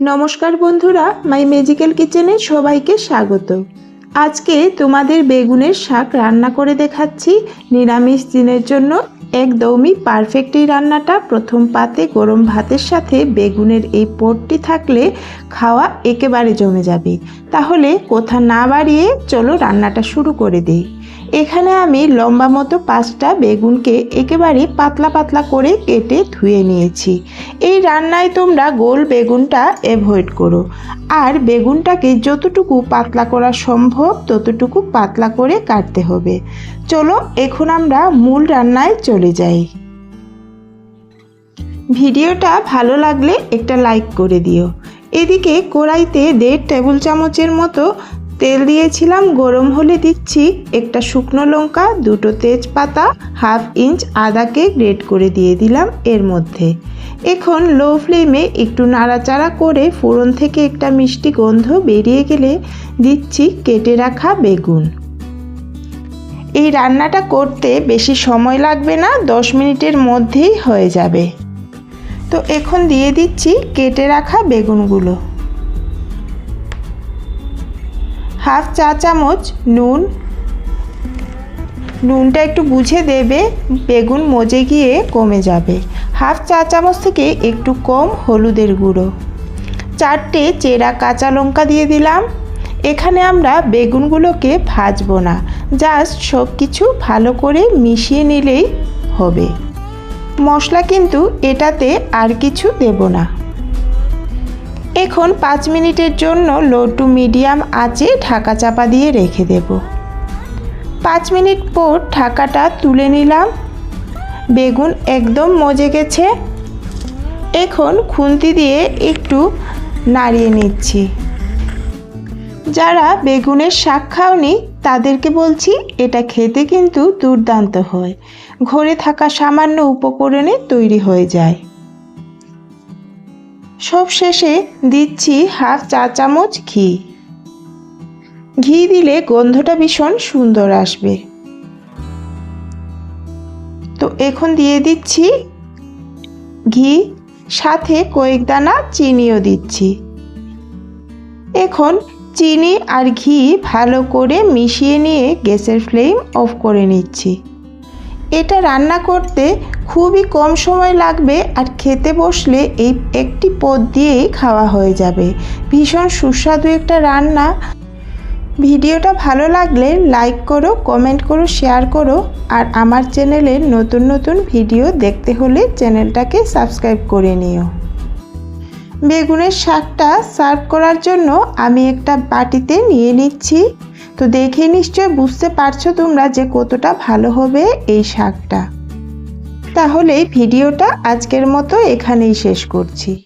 নমস্কার বন্ধুরা মাই মেজিক্যাল কিচেনে সবাইকে স্বাগত। আজকে তোমাদের বেগুনের শাক রান্না করে দেখাচ্ছি, নিরামিষ দিনের জন্য। একদমই পারফেক্ট এই রান্নাটা। প্রথম পাতে গরম ভাতের সাথে বেগুনের এই পোটটি থাকলে খাওয়া একেবারে জমে যাবে। তাহলে কোথা না বাড়িয়ে চলো রান্নাটা শুরু করে দিই। এখানে আমি লম্বা মতো পাঁচটা বেগুনকে একেবারে পাতলা পাতলা করে কেটে ধুয়ে নিয়েছি। এই রান্নায় তোমরা গোল বেগুনটা অ্যাভয়েড করো। আর বেগুনটাকে যতটুকু পাতলা করা সম্ভব ততটুকু পাতলা করে কাটতে হবে। চলো এখন আমরা মূল রান্নায় চলে যাই। ভিডিওটা ভালো লাগলে একটা লাইক করে দিও। এদিকে কড়াইতে দেড় টেবিল চামচের মতো তেল দিয়েছিলাম, গরম হলে দিচ্ছি একটা শুকনো লঙ্কা, দুটো তেজপাতা হাফ ইঞ্চ আদাকে গ্রেট করে দিয়ে দিলাম এর মধ্যে। এখন লো ফ্লেমে একটু নাড়াচাড়া করে ফোড়ন থেকে একটা মিষ্টি গন্ধ বেরিয়ে গেলে দিচ্ছি কেটে রাখা বেগুন। এই রান্নাটা করতে বেশি সময় লাগবে না, দশ মিনিটের মধ্যেই হয়ে যাবে। তো এখন দিয়ে দিচ্ছি কেটে রাখা বেগুনগুলো। হাফ চা চামচ নুন। নুনটা একটু বুঝে দেবে, বেগুন মজে গিয়ে কমে যাবে। হাফ চা চামচ থেকে একটু কম হলুদের গুঁড়ো। চারটে চেরা কাঁচা লঙ্কা দিয়ে দিলাম। এখানে আমরা বেগুনগুলোকে ভাজবো না জাস্ট সব কিছু ভালো করে মিশিয়ে নিলেই হবে। মশলা কিন্তু এটাতে আর কিছু দেব না। এখন পাঁচ মিনিটের জন্য লো টু মিডিয়াম আঁচে ঢাকা চাপা দিয়ে রেখে দেব। পাঁচ মিনিট পর ঢাকাটা তুলে নিলাম। বেগুন একদম মজে গেছে। এখন খুন্তি দিয়ে একটু নাড়িয়ে নিচ্ছি। যারা বেগুনের শাক খাওনি, তাদেরকে বলছি, এটা খেতে কিন্তু দুর্দান্ত হয়। ঘরে থাকা সামান্য উপকরণে তৈরি হয়ে যায়। সব শেষে দিচ্ছি হাফ চা চামচ ঘি। ঘি দিলে গন্ধটা ভীষণ সুন্দর আসবে। তো এখন দিয়ে দিচ্ছি ঘি, সাথে কয়েক দানা চিনিও দিচ্ছি। এখন চিনি আর ঘি ভালো করে মিশিয়ে নিয়ে গ্যাসের ফ্লেম অফ করে নিচ্ছি। এটা রান্না করতে খুবই কম সময় লাগবে আর খেতে বসলে এই একটি পদ দিয়েই খাওয়া হয়ে যাবে। ভীষণ সুস্বাদু একটা রান্না। ভিডিওটা ভালো লাগলে লাইক করো, কমেন্ট করো, শেয়ার করো আর আমার চ্যানেলের নতুন নতুন ভিডিও দেখতে হলে চ্যানেলটাকে সাবস্ক্রাইব করে নিও। বেগুনের শাকটা সার্ভ করার জন্য আমি একটা বাটিতে নিয়ে নিচ্ছি। তো দেখে নিশ্চয় বুঝতে পারছ তোমরা যে কতটা ভালো হবে এই শাকটা। তাহলে ভিডিওটা আজকের মতো এখানেই শেষ করছি।